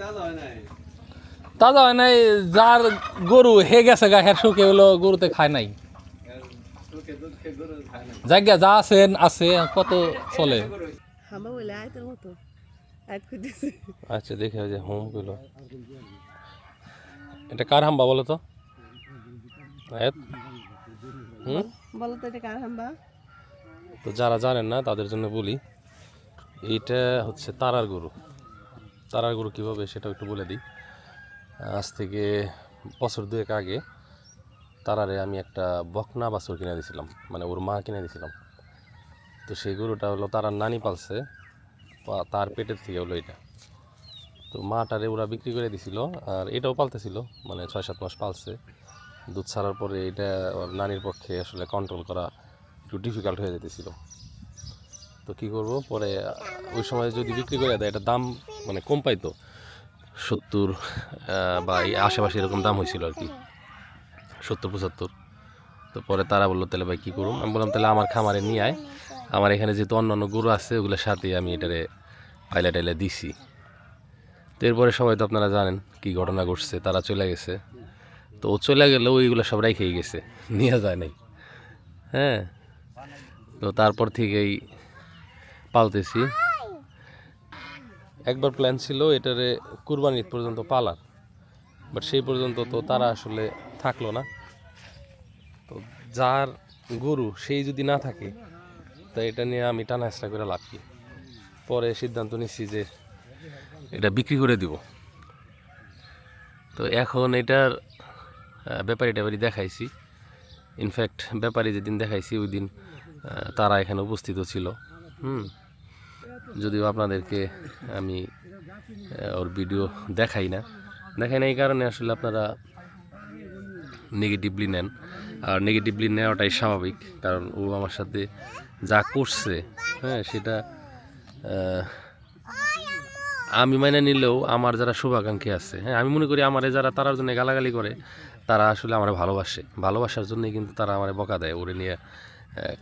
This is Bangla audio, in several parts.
তাজা হয় নাই। তাজা নাই যার গরু হে গেছে গা হের শুকে হলো গরুতে খায় নাই। জায়গা যা আছে আছে কত চলে। আচ্ছা দেখে যে হোমগুলো এটা কার হাম্বা বলো তো? বলো তো এটা কার হাম্বা? তো যারা জানেন না তাদের জন্য বলি এটা হচ্ছে তারার গরু। তারার গরু কীভাবে, সেটা একটু বলে দিই। আজ থেকে বছর দুয়েক আগে তারারে আমি একটা বকনা বাছুর কিনে দিয়েছিলাম মানে ওর মা কিনে দিয়েছিলাম তো সেই গরুটা হলো তারার নানি পালছে তার পেটের থেকে হলো এটা। তো মাটারে ওরা বিক্রি করে দিছিল, আর এটাও পালতেছিল মানে ছয় সাত মাস পালছে। দুধ ছাড়ার পরে এটা নানির পক্ষে আসলে কন্ট্রোল করা একটু ডিফিকাল্ট হয়ে যেতেছিল। তো কী করব? পরে ওই সময় যদি বিক্রি করে দেয় এটা দাম মানে কম পাইতো। সত্তর বা এই আশেপাশে এরকম দাম হয়েছিল আর কি। সত্তর, পঁচাত্তর। তো পরে তারা বলল, তাহলে ভাই, কী করুম? আমি বললাম, তাহলে আমার খামারে নিয়ে আয়। আমার এখানে যেহেতু অন্য অন্য গরু আছে, ওগুলোর সাথে আমি এটারে পাইলা টাইলা দিছি। তো এরপরে সবাই তো আপনারা জানেন কি ঘটনা ঘটছে, তারা চলে গেছে। তো ও চলে গেলেও ওইগুলো সব রেখেই গেছে, নিয়ে যায় নাই। হ্যাঁ? তো তারপর থেকেই পালতেছি। একবার প্ল্যান ছিল এটারে কুরবানি ঈদ পর্যন্ত পালার বাট সেই পর্যন্ত তো তারা আসলে থাকল না। তো যার গরু সেই যদি না থাকে, তা এটা নিয়ে আমি টানা হেঁচড়া করে লাভ কি? পরে সিদ্ধান্ত নিচ্ছি যে এটা বিক্রি করে দিব। তো এখন এটার ব্যাপারী ট্যাপারি দেখাইছি। ইনফ্যাক্ট ব্যাপারী যেদিন দেখাইছি, ওই দিন তারা এখানে উপস্থিত ছিল। হুম। যদিও আপনাদেরকে আমি ওর ভিডিও দেখাই না। দেখাই না এই কারণে আসলে আপনারা নেগেটিভলি নেন। আর নেগেটিভলি নেওয়াটাই স্বাভাবিক, কারণ ও আমার সাথে যা করছে হ্যাঁ সেটা আমি মাইনে নিলেও আমার যারা শুভাকাঙ্ক্ষী আছে হ্যাঁ আমি মনে করি আমারে যারা তারার জন্য গালাগালি করে, তারা আসলে আমার ভালোবাসে। ভালোবাসার জন্যই কিন্তু তারা আমার বকা দেয়, ওরে নিয়ে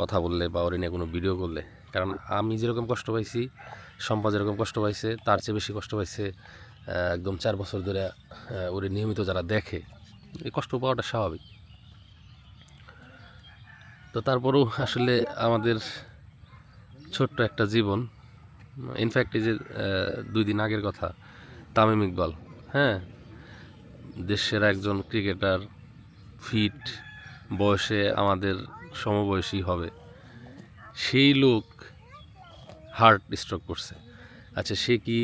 কথা বললে বা ওরে নিয়ে কোনো ভিডিও করলে। কারণ আমি যেরকম কষ্ট পাইছি সম্পদ যেরকম কষ্ট পাইছে, তার চেয়ে বেশি কষ্ট পাইছে একদম চার বছর ধরে ওরে নিয়মিত যারা দেখে, এই কষ্ট পাওয়াটা স্বাভাবিক। তো তারপরেও আসলে আমাদের ছোট্ট একটা জীবন ইনফ্যাক্ট এই যে দুই দিন আগের কথা, তামিম ইকবাল হ্যাঁ? দেশের একজন ক্রিকেটার ফিট বয়সে আমাদের সমবয়সী হবে। সেই লোক হার্ট স্ট্রোক করছে। আচ্ছা সে কি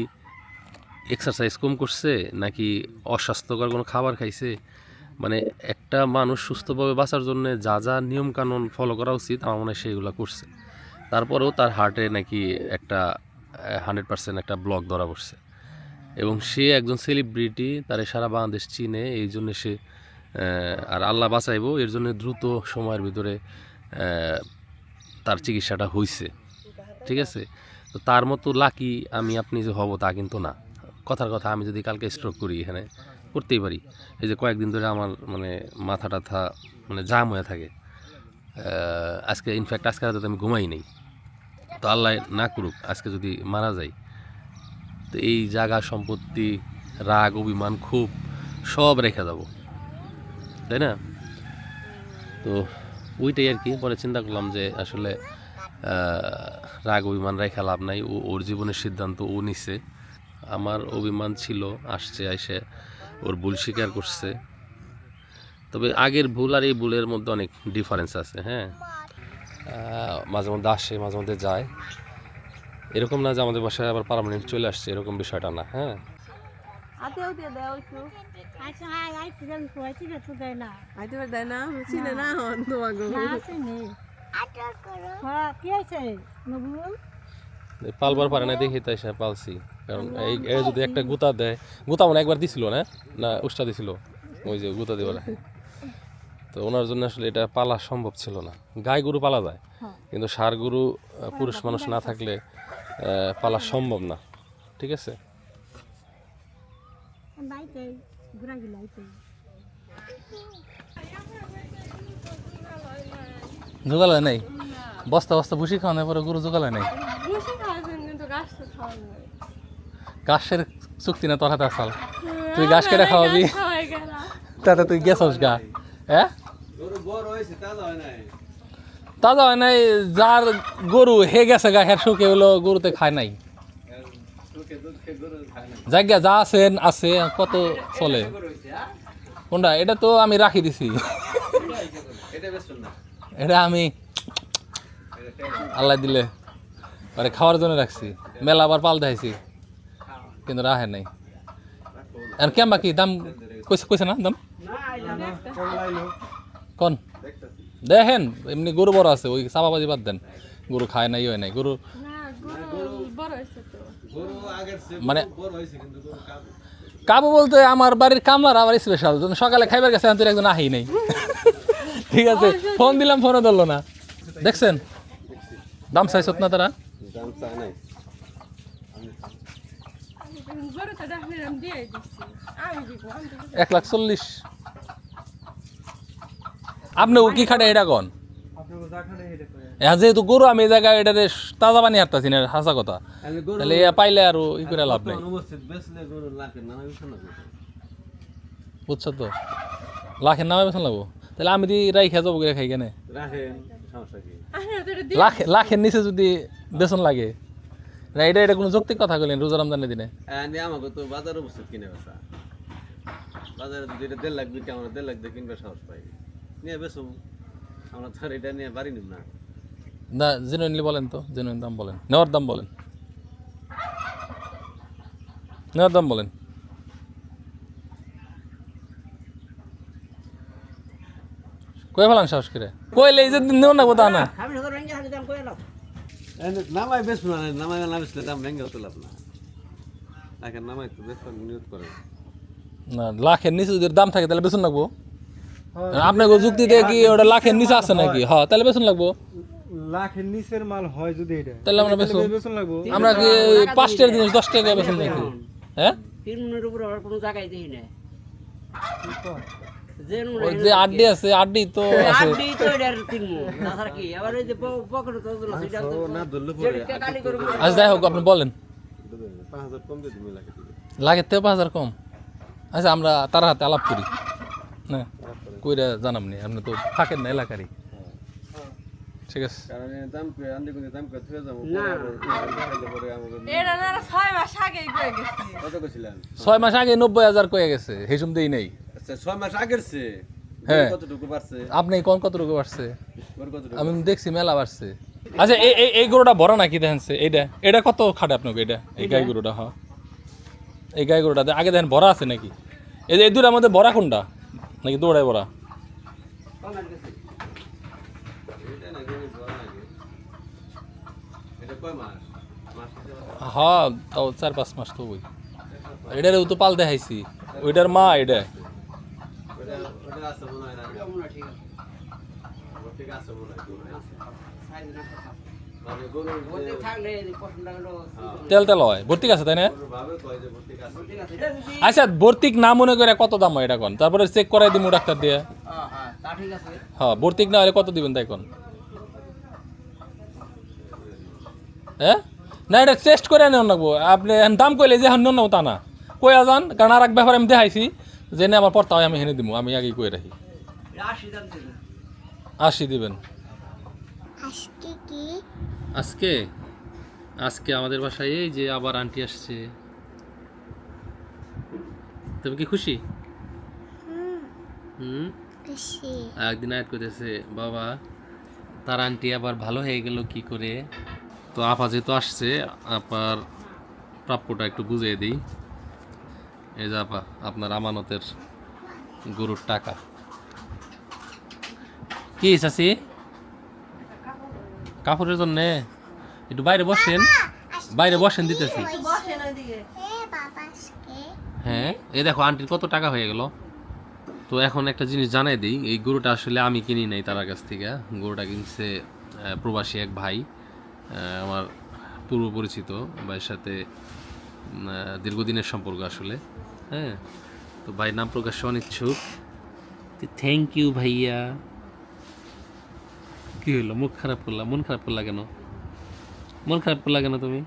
এক্সারসাইজ কম করছে নাকি অস্বাস্থ্যকর কোনো খাবার খাইছে? মানে একটা মানুষ সুস্থভাবে বাঁচার জন্য যা যা নিয়মকানুন ফলো করা উচিত, আমার মনে হয় সেগুলো করছে। তারপরেও তার হার্টে নাকি একটা হান্ড্রেড পার্সেন্ট একটা ব্লক ধরা পড়ছে। এবং সে একজন সেলিব্রিটি তারে সারা বাংলাদেশ চিনে, এই জন্য সে আর আল্লাহ বাঁচাইবো, এর জন্য দ্রুত সময়ের ভিতরে তার চিকিৎসাটা হয়েছে ঠিক আছে? তো তার মতো লাকি আমি আপনি যে হব তা কিন্তু না। কথার কথা, আমি যদি কালকে স্ট্রোক করি এখানে, করতেই পারি। এই যে কয়েকদিন ধরে আমার মানে মাথা টাথা মানে জাম হয়ে থাকে। আজকে ইনফ্যাক্ট আজকে রাতে আমি ঘুমাই নেই। তো আল্লাহ না করুক, আজকে যদি মারা যাই, তো এই জায়গা সম্পত্তি, রাগ, অভিমান খুব সব রেখে যাব তাই না? তো ওইটাই আর কি, পরে চিন্তা করলাম যে আসলে রাগ অভিমান রেখা লাভ নাই ও ওর জীবনের সিদ্ধান্ত ও নিছে আমার অভিমান ছিল আসছে আইসে ওর ভুল স্বীকার করছে তবে আগের ভুল আর এই ভুলের মধ্যে অনেক ডিফারেন্স আছে হ্যাঁ মাঝে মধ্যে আসে মাঝে মধ্যে যায় এরকম না যে আমাদের বাসায় আবার পারমানেন্ট চলে আসছে এরকম বিষয়টা না হ্যাঁ দিয়ে আচ্ছা না দেয় না চিনে না হ্যাঁ কি আছে নবুল? পালবার পারে না দেখি তাই সে পালছি। কারণ এই যদি একটা গুতা দেয় গুতা মানে একবার দিছিল না? না উষ্টা দিছিল? ওই যে গুতা দিবার তো ওনার জন্য আসলে এটা পালা সম্ভব ছিল না। গাই গরু পালা যায়। হ্যাঁ। কিন্তু ষাড় গরু পুরুষ মানুষ না থাকলে আহ, পালা সম্ভব না। ঠিক আছে? বাইতে ঘুরা গিলাইতে জোগালে নাই? বস্তা বস্তা ভুসি খাওয়ানোর পরে গরু জোগালে নাই? বেশি খাওয়াছেন কিন্তু গাছ তো খাওয়া যায়। ঘাসের চুক্তি না তোর হাতে আসাল? তুই গাছ কেটে খাওয়াবি? তাতে তুই গেছস গা হ্যাঁ? গরু বড় হয়েছে তাজা হয় নাই। তাজা হয় নাই যার গরু হে গেছে গা হের শুকে হলো গরুতে খায় নাই। এর লোকে দুধ খেয়ে গরু খায় না জায়গা যা আছে আছে কত চলে। কোনটা? এটা তো আমি রাখি দিছি। এটা আমি আল্লাহ দিলে আরে খাওয়ার জন্য রাখছি। মেলা আবার পাল দেখাইছি কিন্তু রাহে নাই। আর কেমন কি দাম কইছে কইছে না দাম? কোন? দেখেন এমনি গরু বড় আছে ওই চাপাবাজি বাদ দেন। গরু খায় নাই হয় নাই। গরু মানে- কাবু বলতে আমার বাড়ির কামলার আবার স্পেশাল সকালে খাইবার গেছে একজন আহি নাই। ঠিক আছে, ফোন দিলাম, ফোনও ধরলো না। দেখছেন? দাম চাইছত না তারা? এক লাখ চল্লিশ। আপনি কি খাটে এটা কন? হ্যাঁ যেহেতু গরু, আমি এই জায়গায় এটা তাজা পানি হাঁটতাছি না, হাসা কথা। তাহলে পাইলে আর ই করে লাভ নাই। বুঝছ তো? লাখের নামে বেতন লাগবো? তাহলে আমি দি রাই খেয়ে যাব করে খাই কেনে লাখের নিচে যদি বেসন লাগে। না এটা এটা কোনো যৌক্তিক কথা বলেন রোজা রমজানের দিনে? আমাকে তো বাজার উপস্থিত কিনে বেচা। বাজারে যদি এটা দেড় লাখ বিকে আমরা দেড় লাখ দিয়ে কিনবে সাহস পাই। নিয়ে বেসো আমরা তো এটা নিয়ে বাড়ি নিব না। না জেনুইনলি বলেন তো জেনুইন দাম বলেন। নেওয়ার দাম বলেন। নেওয়ার দাম বলেন। কই ফেলাম সাহস করে? কইলে এই যে নেও না তা না। নামাই বেশ না নামাই না বেচলে দাম ভেঙে হতো লাভ না। এখন নামাই তো বেশ নিয়োগ করে। না লাখের নিচে যদি দাম থাকে তাহলে বেতন লাগবো। আপনাকে যুক্তি দিয়ে কি ওটা লাখের নিচে আছে নাকি? হ্যাঁ। তাহলে বেতন লাগবো। লাখের নিচের মাল হয় যদি এটা। তাহলে আমরা বেতন লাগবো। আমরা কি পাঁচটার জিনিস দশ টাকা বেতন নাকি? হ্যাঁ? তিন মিনিটের উপরে আর কোনো জায়গায় দেখি না। যে আড্ডি আছে আড্ডি তো আছে। আড্ডি তো এটার তিন তাছাড়া কি? আবার ওই যে প- তো দিল সেটা তো না ধরলে পরে। যেটা কালি করে আচ্ছা যাই হোক আপনি বলেন। পাঁচ হাজার কম দিয়ে তুমি লাগে। লাগে তেরো পাঁচ হাজার কম। আচ্ছা আমরা তার হাতে আলাপ করি। না কইরা জানাম নি আপনি তো থাকেন না এলাকারই। ঠিক আছে। কারণ দাম আন্দি দাম থুয়ে যাব না। মাস গেছি। কত কইছিলেন? ছয় মাস আগে নব্বই হাজার কয়ে গেছে হেসুম দেই নেই। আচ্ছা ছয় মাস আগের সে হ্যাঁ। কতটুকু বাড়ছে? আপনি কোন কতটুকু বাড়ছে? আমি দেখছি মেলা বাড়ছে। আচ্ছা এই এই- এই গরুটা বড় নাকি দেখেন এইটা এটা কত খাটে আপনাকে এটা এই গাই গরুটা হ্যাঁ। এই গাই গরুটা আগে দেখেন আছে নাকি? এই যে এই দুটার মধ্যে বড়া কোনটা? নাকি দৌড়ায় বড়া? হ্যাঁ তাও চার পাঁচ মাস তো ওই এটার তো পাল দেখাইছি। ওইটার মা এটা ওটা ওটা আছে মনে হয় না ঠিক আছে ঠিক আছে মনে হয় গরু আছে। সাইজ না মানে গরুর বলতে যে- থাকলে পছন্দ হলো তেল তেল হয়। ভর্তিক আছে তাই না? আচ্ছা ভর্তিক না মনে করে কত দাম হয় এটা কোন? তারপরে চেক করাই দিমু ডাক্তার দিয়ে। হ্যাঁ হ্যাঁ তা ঠিক আছে। হ্যাঁ ভর্তিক না হলে কত দিবেন তাই কোন? হ্যাঁ? না এটা টেস্ট করে নেন লাগবো। আপনি দাম কইলে যে এখন নেন তা না। কই যান কারণ আর এক ব্যাপার আমি দেখাইছি যে না আমার পড়তা হয় আমি হেনে দিমু আমি আগেই কই রাখি। আশি দাম ছিল। আশি দিবেন। আজকে? আজকে আমাদের বাসায় এই যে আবার আন্টি আসছে। তুমি কি খুশি? হুম। একদিন আয়াত করতেছে বাবা তার আন্টি আবার ভালো হয়ে গেল কি করে? তো আপা যেহেতু আসছে আপার প্রাপ্যটা একটু বুঝিয়ে দিই। এই যে আপা আপনার আমানতের গরুর টাকা। কি চাষি কাপড়ের জন্যে একটু বাইরে বসেন। বাইরে বসেন দিতেছি। হ্যাঁ এই দেখো আন্টির কত টাকা হয়ে গেল। তো এখন একটা জিনিস জানাই দিই এই গরুটা আসলে আমি কিনি নাই তার কাছ থেকে। গরুটা কিনছে প্রবাসী এক ভাই আমার পূর্ব পরিচিত ভাইয়ের সাথে দীর্ঘদিনের সম্পর্ক আসলে। হ্যাঁ তো ভাই নাম প্রকাশে অনিচ্ছুক। থ্যাংক ইউ ভাইয়া। কি হলো মুখ খারাপ করলা? মন খারাপ করলা কেন? মন খারাপ করলা কেন তুমি?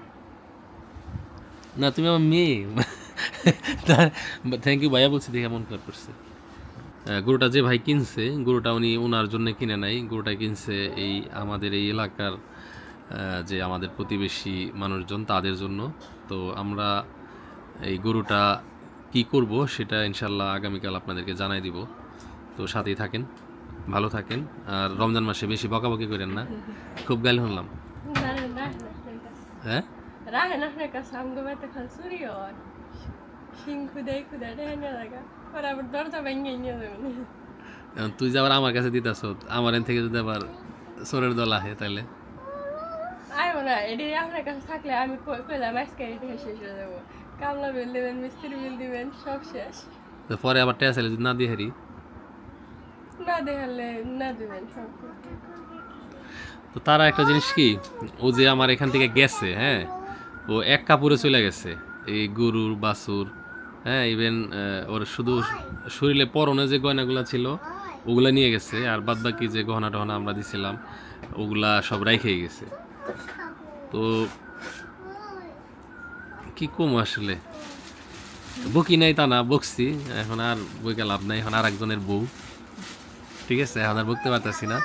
না, তুমি আমার মেয়ে। থ্যাংক ইউ ভাইয়া বলছি দেখে মন খারাপ করছে। গরুটা যে ভাই কিনছে, গরুটা উনি ওনার জন্য কিনে নাই। গরুটা কিনছে এই আমাদের এই এলাকার যে আমাদের প্রতিবেশী মানুষজন তাদের জন্য। তো আমরা এই গরুটা কি করব সেটা ইনশাল্লাহ আগামীকাল আপনাদেরকে জানাই দিব। তো সাথেই থাকেন। ভালো থাকেন। আর রমজান মাসে বেশি বকাবকি করেন না। খুব গাল শুনলাম। হ্যাঁ? তুই যে আবার আমার কাছে দিতেছ আমার এন থেকে যদি আবার সোরের দল আহে তাহলে আইব না এটি আপনার কাছে থাকলে আমি কই- কইলাম আজকে এটি শেষ হয়ে যাব। কামলা বিল দিবেন মিস্ত্রি বিল দিবেন সব শেষ। পরে আবার যদি না দিয়ে হারি? তো তারা একটা জিনিস কি? ও যে আমার এখান থেকে গেছে হ্যাঁ ও এক কাপড়ে চলে গেছে। এই গরুর, বাছুর হ্যাঁ ইভেন ওর শুধু শরীরে পরনে যে গয়নাগুলো ছিল, ওগুলা নিয়ে গেছে, আর বাদ বাকি যে গহনা টহনা আমরা দিছিলাম, ওগুলা সব রাইখে গেছে। তো কি কম আসলে? বকি নাই তা না, বকছি, এখন আর বইকে লাভ নাই, এখন আর একজনের বউ। ঠিক আছে এখন আর বকতে পারতেছি না।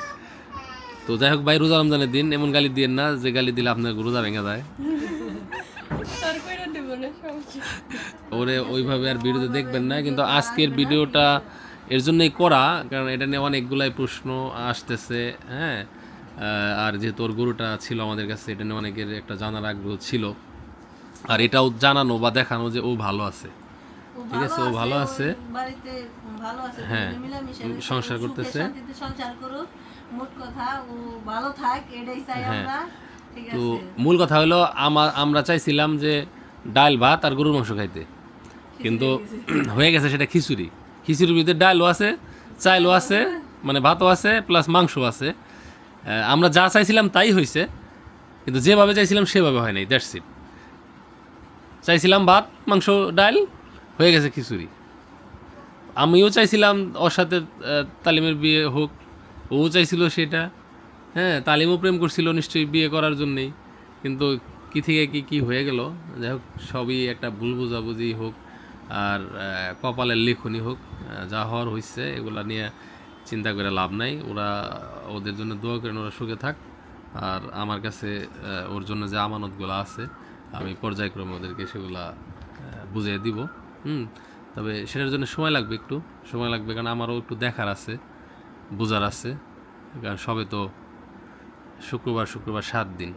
তো যাই হোক ভাই, রোজা রমজানের দিন, এমন গালি দিয়েন না যে গালি দিলে আপনার রোজা ভেঙে যায়। ওরে, ওইভাবে আর ভিডিওতে দেখবেন না, কিন্তু আজকের ভিডিওটা এর জন্যই করা, কারণ এটা নিয়ে অনেকগুলাই প্রশ্ন আসতেছে হ্যাঁ? আর যেহেতু ওর গরুটা ছিল আমাদের কাছে, এটা নিয়ে অনেকের একটা জানার আগ্রহ ছিল। আর এটাও জানানো বা দেখানো যে ও ভালো আছে। ঠিক আছে ও ভালো আছে বাড়িতে ভালো আছে হ্যাঁ, সংসার করতেছে। সংসার করুক মোট কথা ও ভালো থাক এটাই চাই হ্যাঁ। আমরা তো মূল কথা হলো আমার আমরা চাইছিলাম যে ডাল ভাত আর গরুর মাংস খাইতে। কিন্তু হয়ে গেছে সেটা খিচুড়ি। খিচুড়ির ভিতরে ডালও আছে চাইলও আছে মানে ভাতও আছে প্লাস মাংসও আছে। আমরা যা চাইছিলাম তাই হয়েছে কিন্তু যেভাবে চাইছিলাম সেভাবে হয় নাই দ্যাটস ইট। চাইছিলাম ভাত মাংস ডাল হয়ে গেছে খিচুড়ি। আমিও চাইছিলাম ওর সাথে তালিমের বিয়ে হোক, ও চাইছিল সেটা। হ্যাঁ তালিমও প্রেম করছিল নিশ্চয়ই বিয়ে করার জন্যেই। কিন্তু কী থেকে কি কি হয়ে গেল? যাই হোক, সবই একটা ভুল বোঝাবুঝি হোক আর কপালের লেখনি হোক যা হওয়ার হয়েছে এগুলা নিয়ে চিন্তা করে লাভ নাই। ওরা ওদের জন্য দোয়া করেন, ওরা সুখে থাক। আর আমার কাছে ওর জন্য যে আমানতগুলো আছে, আমি পর্যায়ক্রমে ওদেরকে সেগুলা বুঝিয়ে দিব। হুম তবে সেটার জন্য সময় লাগবে একটু সময় লাগবে কারণ আমারও একটু দেখার আছে বোঝার আছে কারণ সবে তো শুক্রবার শুক্রবার সাত দিন।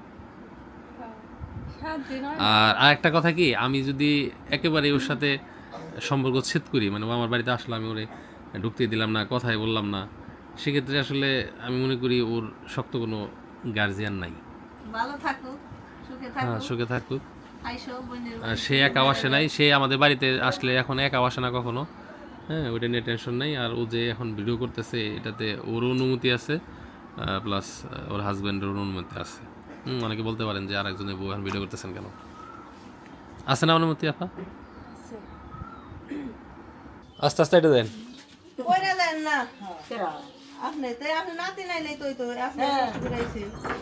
হয় আর আরেকটা কথা কি আমি যদি একেবারে ওর সাথে সম্পর্ক ছেদ করি মানে ও আমার বাড়িতে আসলে আমি ওরে ঢুকতে দিলাম না কথাই বললাম না সেক্ষেত্রে আসলে আমি মনে করি ওর শক্ত কোনো গার্জিয়ান নাই। ভালো থাকুক সুখে হ্যাঁ থাকুক। সুখে থাকুক। আর সে একা আসে নাই সে আমাদের বাড়িতে আসলে এখন একা আসে না কখনো। হ্যাঁ ওইটা নিয়ে টেনশন নাই। আর ও যে এখন ভিডিও করতেছে এটাতে ওর অনুমতি আছে প্লাস ওর হাজব্যান্ডের অনুমতি আছে। হুম অনেকে বলতে পারেন যে আরেকজনের বউ এখন ভিডিও করতেছেন কেন? আছে না অনুমতি আপা? আস্তে আস্তে এটা দেন। না। আপনি তো আপনি নাতি নাইলে তো তো আপনি ঘুরাইছে।